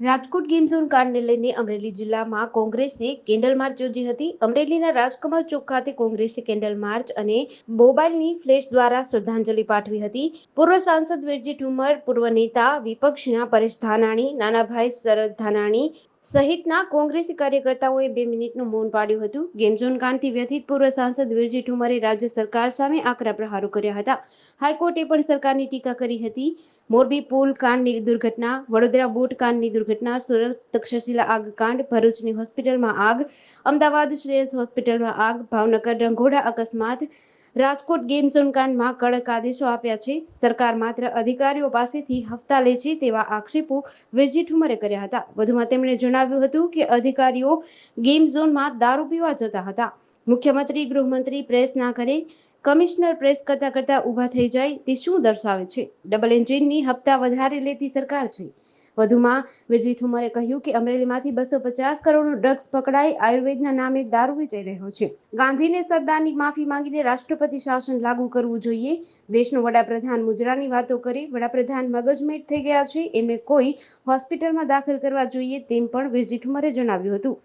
Rajkot game zone કાંડને લઈને અમરેલી જિલ્લામાં કોંગ્રેસે કેન્ડલ માર્ચ યોજી હતી. અમરેલીના રાજકમલ ચોક ખાતે કોંગ્રેસે કેન્ડલ માર્ચ અને મોબાઈલની ફ્લેશ દ્વારા શ્રદ્ધાંજલિ પાઠવી હતી. પૂર્વ સાંસદ વિરજી ઠુમર, પૂર્વ નેતા વિપક્ષના પરેશ ધાનાણી, નાનાભાઈ શરદ ધાનાણી સહિતના કોંગ્રેસી કાર્યકર્તાઓએ બે મિનિટનું મૌન પાડ્યું હતું. ગેમ ઝોન કાંડથી વ્યથિત પૂર્વ સાંસદ વિરજી ઠુમરે રાજ્ય સરકાર સામે આકરા પ્રહારો કર્યા હતા. હાઈકોર્ટે પણ સરકારની ટીકા કરી હતી. મોરબી પુલ કાંડની દુર્ઘટના, વડોદરા બોટ કાંડની દુર્ઘટના, સુરત તક્ષશિલા આગ કાંડ, ભરૂચની હોસ્પિટલમાં આગ, અમદાવાદ શ્રેયસ હોસ્પિટલમાં આગ, ભાવનગર રંઘોડા અકસ્માત રાજકોટ ગેમ ઝોન કાંડમાં કડક આદેશો આપ્યા છે. સરકાર માત્ર અધિકારીઓ પાસેથી હપ્તા લે છે તેવા આક્ષેપો વિરજી ઠુમરે કર્યા હતા. વધુમાં તેમણે જણાવ્યું હતું કે અધિકારીઓ ગેમ ઝોનમાં દારૂ પીવા જતા હતા. મુખ્યમંત્રી, ગૃહમંત્રી પ્રેસ ના કરે કમિશનર પ્રેસ કરતા કરતા ઊભા થઈ જાય તે શું દર્શાવે છે? ડબલ એન્જિનની હપ્તા વધારે લેતી સરકાર છે. વધુમાં વિજય ઠુમરે કહ્યું કે અમરેલીમાંથી બસો પચાસ કરોડનું ડ્રગ્સ પકડાઈ આયુર્વેદના નામે દારૂ વેચાઈ રહ્યો છે. ગાંધીને સરદારની માફી માંગીને રાષ્ટ્રપતિ શાસન લાગુ કરવું જોઈએ. દેશનો વડાપ્રધાન મુજરાની વાતો કરી. વડાપ્રધાન મગજમેટ થઈ ગયા છે. એમને કોઈ હોસ્પિટલમાં દાખલ કરવા જોઈએ તેમ પણ વિરજી ઠુમરે જણાવ્યું હતું.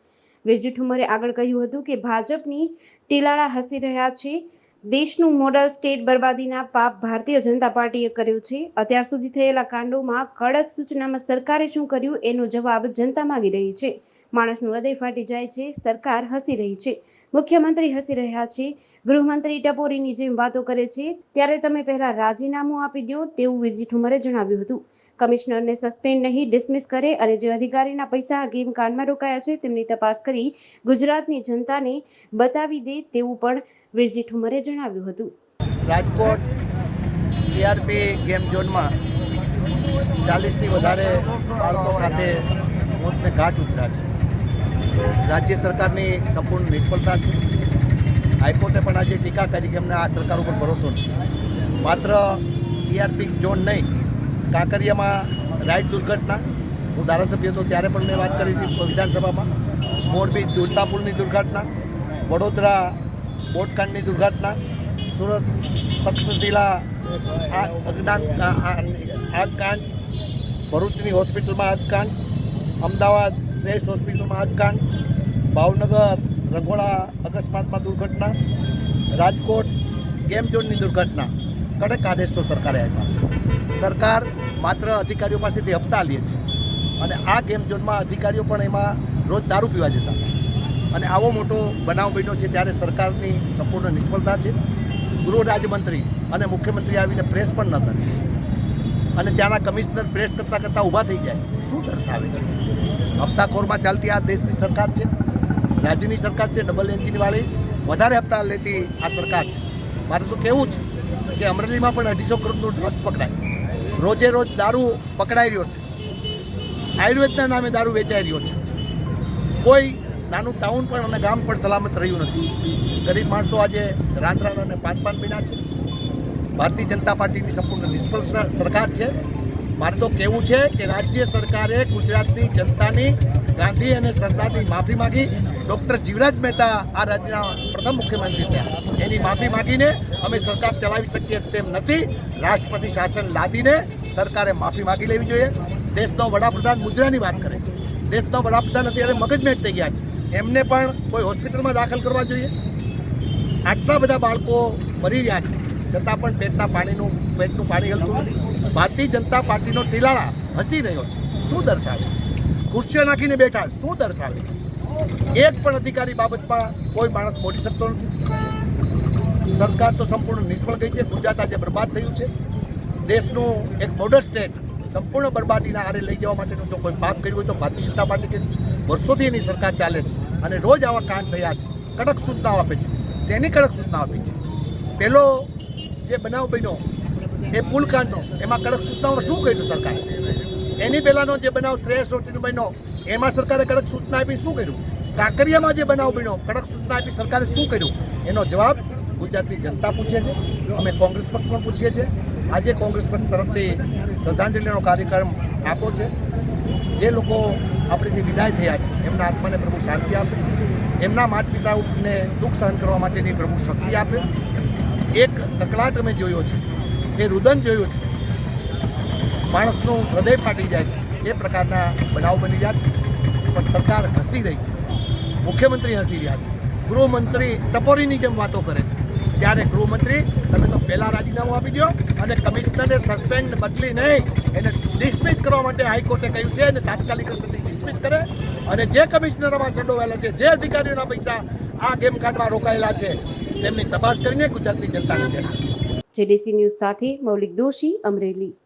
વિરજી ઠુમરે આગળ કહ્યું હતું કે ભાજપની ટીલાળા હસી રહ્યા છે. દેશનું મોડલ સ્ટેટ બરબાદીના પાપ ભારતીય જનતા પાર્ટીએ કર્યું છે. અત્યાર સુધી થયેલા કાંડોમાં કડક સૂચનામાં સરકારે શું કર્યું એનો જવાબ જનતા માંગી રહી છે. માણસનું હૃદય ફાટી જાય છે, સરકાર હસી રહી છે, મુખ્યમંત્રી હસી રહ્યા છે, ગૃહમંત્રી ટપોરીની જેમ વાતો કરે છે, ત્યારે તમે પહેલા રાજીનામું આપી દો તેવું વિરજી ઠુમરે જણાવ્યું હતું. કમિશનરને સસ્પેન્ડ નહીં, ડિસમિસ કરે અને જે અધિકારીના પૈસા ગેમ કાંડમાં રોકાયા છે, તેમની તપાસ કરી ગુજરાતની જનતાને બતાવી દે તેવું પણ વિરજી ઠુમરે જણાવ્યું હતું. રાજકોટ ટીઆરપી ગેમ ઝોનમાં ચાલીસથી વધારે બાળકો સાથે મોતને ઘાટ ઉતર્યા છે. રાજ્ય સરકારની સંપૂર્ણ નિષ્ફળતા છે. હાઈકોર્ટે પણ આજે ટીકા કરી કે એમને આ સરકાર ઉપર ભરોસો નથી. માત્ર ટીઆરપી ઝોન નહીં, કાંકરિયામાં રાઈડ દુર્ઘટના, હું ધારાસભ્ય હતો ત્યારે પણ મેં વાત કરી હતી વિધાનસભામાં. મોરબી દુલતા પુલની દુર્ઘટના, વડોદરા બોટકાંડની દુર્ઘટના, સુરત તક્ષશિલા આગકાંડ ભરૂચની હોસ્પિટલમાં આગકાંડ અમદાવાદ શ્રેષ્ઠ હોસ્પિટલમાં આગકાંડ ભાવનગર રઘોડા અકસ્માતમાં દુર્ઘટના, રાજકોટ, ગેમ ઝોનની દુર્ઘટના, કડક આદેશો સરકારે આપ્યા. છે સરકાર માત્ર અધિકારીઓ પાસેથી હપ્તા લે છે અને આ ગેમ ઝોનમાં અધિકારીઓ પણ એમાં રોજ દારૂ પીવા જતા. અને આવો મોટો બનાવ બન્યો છે ત્યારે સરકારની સંપૂર્ણ નિષ્ફળતા છે. ગૃહ રાજ્યમંત્રી અને મુખ્યમંત્રી આવીને પ્રેસ પણ ન કરે. અને ત્યાંના કમિશનર પ્રેસ કરતાં કરતાં ઊભા થઈ જાય. શું દર્શાવે છે? હપ્તાખોરમાં ચાલતી આ દેશની સરકાર છે. રાજ્યની સરકાર છે ડબલ એન્જિનવાળી વધારે હપ્તા લેતી આ સરકાર છે. મારે તો કહેવું છે કે અમરેલીમાં પણ અઢીસો કરોડનું ડ્રગ્સ પકડાય. રોજે રોજ દારૂ પકડાઈ રહ્યો છે. આયુર્વેદના નામે દારૂ વેચાઈ રહ્યો છે. કોઈ નાનું ટાઉન પણ અને ગામ પણ સલામત રહ્યું નથી. ગરીબ માણસો આજે રાત અને પાન પાન મહિના છે. ભારતીય જનતા પાર્ટીની સંપૂર્ણ નિષ્ફળ સરકાર છે. મારે તો કહેવું છે કે રાજ્ય સરકારે ગુજરાતની જનતાની ગાંધી અને સરદારની માફી માગી ડૉક્ટર જીવરાજ મહેતા આ રાજ્યના પ્રથમ મુખ્યમંત્રી થયા. એની માફી માગીને અમે સરકાર ચલાવી શકીએ તેમ નથી. રાષ્ટ્રપતિ શાસન લાદીને સરકારે માફી માગી લેવી જોઈએ. દેશનો વડાપ્રધાન મુદ્રાની વાત કરે છે. દેશનો વડાપ્રધાન અત્યારે મગજમેટ થઈ ગયા છે. એમને પણ કોઈ હોસ્પિટલમાં દાખલ કરવા જોઈએ. આટલા બધા બાળકો મરી રહ્યા છે. છતાં પણ પેટના પાણીનું, પેટનું પાણી હલતું નથી. ભારતીય જનતા પાર્ટીનો ટીલાળા હસી રહ્યો છે. શું દર્શાવે છે? ખુરશીઓ નાખીને બેઠા શું દર્શાવે છે? એક પણ અધિકારી બાબતમાં કોઈ માણસ બોલી શકતો નથી. સરકાર તો સંપૂર્ણ નિષ્ફળ ગઈ છે. ગુજરાત આજે બરબાદ થયું છે. દેશનું એક મોડલ સ્ટેટ સંપૂર્ણ બરબાદીના આરે લઈ જવા માટેનું જો કોઈ પાપ કર્યું હોય તો ભારતીય જનતા પાર્ટી કર્યું છે. વર્ષોથી એની સરકાર ચાલે છે અને રોજ આવા કાંડ થયા છે. કડક સૂચનાઓ આપે છે. શેની કડક સૂચનાઓ આપી છે? પેલો જે બનાવ બન્યો, એ પુલકાંડનો, એમાં કડક સૂચનાઓ શું કર્યું સરકારે? એની પહેલાંનો જે બનાવ શ્રેયસ રોટીનો બન્યો, એમાં સરકારે કડક સૂચના આપી, શું કર્યું? કાંકરિયામાં જે બનાવ બન્યો, કડક સૂચના આપી સરકારે શું કર્યું? એનો જવાબ ગુજરાતની જનતા પૂછે છે, અમે કોંગ્રેસ પક્ષ પણ પૂછીએ છીએ. આજે કોંગ્રેસ પક્ષ તરફથી શ્રદ્ધાંજલિનો કાર્યક્રમ આપ્યો છે. જે લોકો આપણે જે વિદાય થયા છે, એમના આત્માને પ્રભુ શાંતિ આપે, એમના માતા પિતાને દુઃખ સહન કરવા માટેની પ્રભુ શક્તિ આપે. એક કકળાટ અમે જોયો છે, એ રુદન જોયું છે માણસનું હૃદય ફાટી જાય છે. એ પ્રકારના બનાવ બની રહ્યા છે. પણ સરકાર હસી રહી છે. મુખ્યમંત્રી હસી રહ્યા છે. ગૃહમંત્રી ટપોરીની જેમ વાતો કરે છે. ત્યારે ગૃહમંત્રી, તમે તો પહેલાં રાજીનામું આપી દો અને કમિશનરને સસ્પેન્ડ બદલી નહીં, એને ડિસમિસ કરવા માટે હાઈકોર્ટે કહ્યું છે અને તાત્કાલિક અસરથી ડિસમિસ કરે અને જે કમિશનરોમાં સંડોવાયેલા છે, જે અધિકારીઓના પૈસા આ ગેમ કાર્ડમાં રોકાયેલા છે, તેમની તપાસ કરીને ગુજરાતની જનતાને જણાવે. જેડીસી ન્યૂઝ સાથે મૌલિક દોશી, અમરેલી.